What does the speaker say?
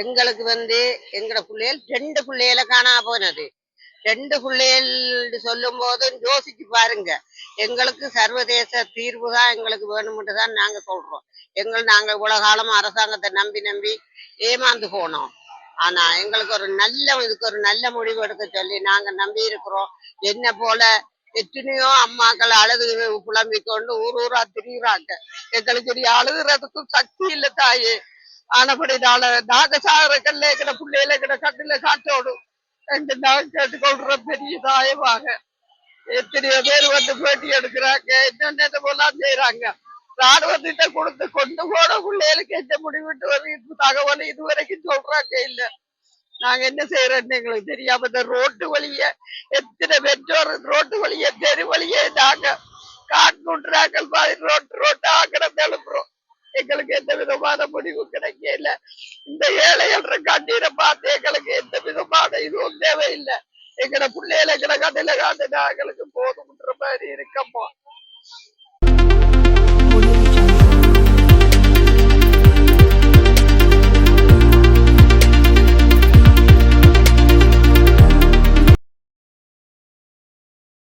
எங்களுக்கு வந்து எங்கட பிள்ளைகள் ரெண்டு பிள்ளைகள காணா போனது. ரெண்டு பிள்ளைகள் சொல்லும் போதும் யோசிச்சு பாருங்க. எங்களுக்கு சர்வதேச தீர்வு தான் எங்களுக்கு வேணும்னு தான் நாங்க சொல்றோம். எங்கள் நாங்க இவ்வளவு காலமா அரசாங்கத்தை நம்பி நம்பி ஏமாந்து போனோம். ஆனா எங்களுக்கு ஒரு நல்ல இதுக்கு ஒரு நல்ல முடிவு எடுக்க சொல்லி நாங்க நம்பி இருக்கிறோம். என்ன போல எத்தனையோ அம்மாக்கள் அழுது புலம்பிக் கொண்டு ஊர் ஊரா திரியுறாங்க. எங்களுக்கு அழுகுறதுக்கும் சக்தி இல்ல தாயே. ஆனபடி நாள நாங்க கல்ல இருக்கிற பிள்ளையில இருக்கிற கண்ணுல காட்டோடும் என்று நான் கேட்டுக்கொள்ற பெரிய தாயமாக எத்தனையோ பேர் வந்து பேட்டி எடுக்கிறாங்க என்னென்ன போலாம் செய்யறாங்க ராணுவத்திட்ட கொடுத்து கொண்டு போன பிள்ளைகளுக்கு எந்த முடிவிட்டு வரும் தகவல் இதுவரைக்கும் சொல்றாங்க இல்ல நாங்க என்ன செய்யறோம்னு எங்களுக்கு தெரியாம இந்த ரோட்டு வழிய எத்தனை பெற்றோர் ரோட்டு வழிய தெரு வழியே நாங்க காட்டு மாதிரி ரோட்டு ரோட்டு ஆக்கிரம் எங்களுக்கு எந்த விதமான முடிவு கிடைக்கல. இந்த ஏழைகள கண்ணீரை பார்த்து எங்களுக்கு எந்த விதமான இதுவும் தேவையில்லை. எங்கட பிள்ளைகளை எங்களை கண்ணில காட்டுனா எங்களுக்கு போதும்ன்ற மாதிரி இருக்கப்போ